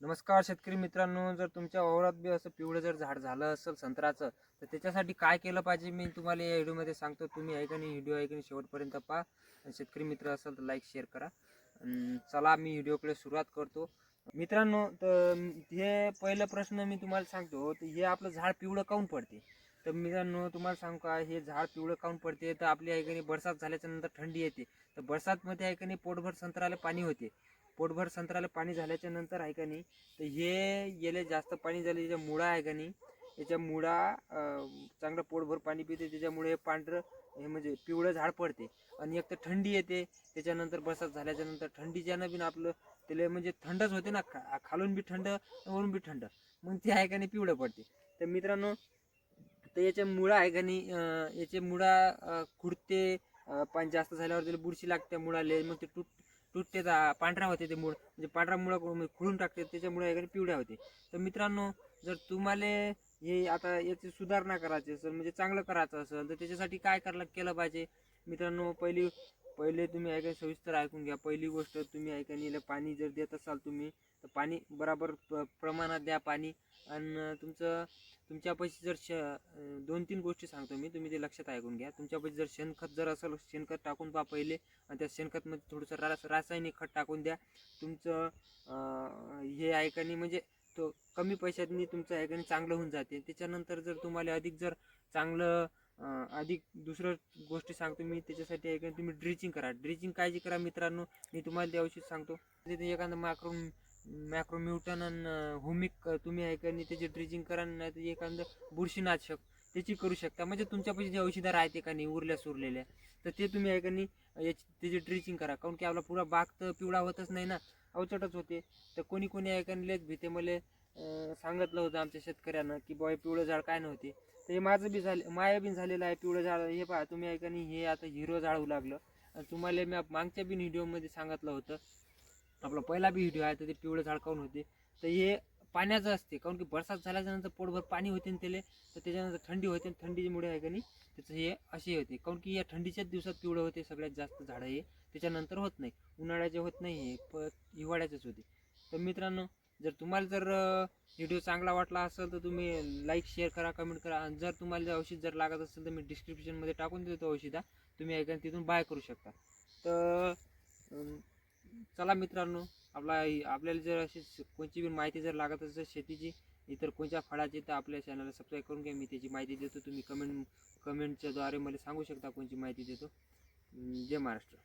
नमस्कार शेतकरी मित्रांनो जर तुमच्या वावरात बी असं पिवळं जर झाड झालं असेल संत्राचं तर त्याच्यासाठी काय केलं पाहिजे मी तुम्हाला या व्हिडिओमध्ये सांगतो. तुम्ही ऐका व्हिडिओ ऐका शेवटपर्यंत पहा. आणि शेतकरी मित्र असेल तर लाईक शेअर करा. चला मी व्हिडिओकडे सुरुवात करतो. मित्रांनो तर हे पहिलं प्रश्न मी तुम्हाला सांगतो तर हे आपलं झाड पिवळं काऊन पडते? तर मित्रांनो तुम्हाला सांगू का हे झाड पिवळं काऊन पडते? तर आपली आहे बरसात झाल्याच्यानंतर थंडी येते. तर बरसातमध्ये आहे पोटभर संत्राला पाणी होते. पोटभर संत्र्याला पाणी झाल्याच्यानंतर आहे का नाही तर हे याला जास्त पाणी झाले याच्या मुळा आहे का नाही याच्या मुळा चांगलं पोटभर पाणी पिते त्याच्यामुळे हे पांढरं हे म्हणजे पिवळं झाड पडते. आणि एक तर थंडी येते त्याच्यानंतर बरसात झाल्याच्यानंतर थंडीच्यानं बी आपलं त्याला म्हणजे थंडच होते ना खा खालून बी थंड वरून बी थंड मग ते आहे का नाही पिवळं पडते. तर मित्रांनो तर याच्या मुळा आहे का नाही याचे मुळा खुडते पाणी जास्त झाल्यावर त्याला बुरशी लागते मुळाले मग ते तुट तुटते ता- पांढरा होते ते मूळ. म्हणजे पांढरा मुळा म्हणजे खुळून टाकते त्याच्यामुळे आहे पिवळ्या होते. तर मित्रांनो जर तुम्हाला हे आता याची सुधारणा करायची असेल म्हणजे चांगलं करायचं असेल तर त्याच्यासाठी काय करायला केलं पाहिजे? मित्रांनो पहिली पहिले तुम्ही ऐका सविस्तर ऐकून घ्या. पहिली गोष्ट तुम्ही ऐका नेलं पाणी जर देत असाल तुम्ही तर पाणी बराबर प- प्रमाणात द्या पाणी. आणि तुमचं तुमच्यापाशी जर श दोन तीन गोष्टी सांगतो मी तुम्ही ते लक्षात ऐकून घ्या. तुमच्यापाशी जर शेणखत जर असेल शेणखत टाकून पहा पहिले आणि त्या शेणखतमध्ये थोडंसं रास रासायनिक खत टाकून द्या. तुमचं हे ऐकानी म्हणजे तो कमी पैशातनी तुमचं ऐकानी चांगलं होऊन जाते. त्याच्यानंतर जर तुम्हाला अधिक जर चांगलं अधिक दुसरं गोष्टी सांगतो मी त्याच्यासाठी ऐकानी तुम्ही ड्रिचिंग करा. ड्रिचिंग काळजी करा मित्रांनो. मी तुम्हाला त्या औषध सांगतो. म्हणजे तिथे एखादं मायक्रो मॅक्रोम्युटन आणि होमिक तुम्ही ऐकानी त्याची ड्रिचिंग करा नाही तर एखादं बुरशीनाशक त्याची करू शकता. म्हणजे तुमच्यापाशी जे औषधं राहते का नाही उरल्या सुरलेल्या तर ते तुम्ही ऐकानी याची त्याची ड्रिचिंग करा. काऊन की आपला पुरा बाग तर पिवळा होतच नाही ना. अवचटच होते. तर कोणी कोणी ऐकानी लेच भीते मला सांगितलं होतं आमच्या शेतकऱ्यांना की बॉय पिवळं झाड काय नव्हते. तर हे माझं बी झालं माया बी झालेलं आहे पिवळं झाड. हे पहा तुम्ही ऐकानी हे आता हिरो झाड होऊ लागलं. तुम्हाला मी मागच्या बी व्हिडिओमध्ये सांगितलं होतं आपला पहिला बी व्हिडिओ आहे तर ते पिवळं झाड काऊन होते? तर हे पाण्याचं असते काऊन की बरसात झाल्याच्यानंतर पोटभर पाणी होते ना त्याले तर त्याच्यानंतर थंडी होते आणि थंडीमुळे आहे का नाही त्याचं हे असे होते. काऊन की या थंडीच्याच दिवसात पिवळं होते सगळ्यात जास्त झाडं हे. त्याच्यानंतर होत नाही उन्हाळ्याचे होत नाही हे प हिवाळ्याचेच होते. तर मित्रांनो जर तुम्हाला जर व्हिडिओ चांगला वाटला असेल तर तुम्ही लाईक शेअर करा कमेंट करा. आणि जर तुम्हाला जर औषध जर लागत असेल तर मी डिस्क्रिप्शनमध्ये टाकून देतो औषधा. तुम्ही ऐका तिथून बाय करू शकता. तर चला मित्रांनो आपला आपल्याला जर अशी कोणची बी माहिती जर लागत असेल शेतीची इतर कोणत्या फळाची तर आपल्या चॅनलला सबस्क्राईब करून घ्या. मी त्याची माहिती देतो. तुम्ही कमेंट कमेंटच्याद्वारे मला सांगू शकता कोणची माहिती देतो. जय महाराष्ट्र.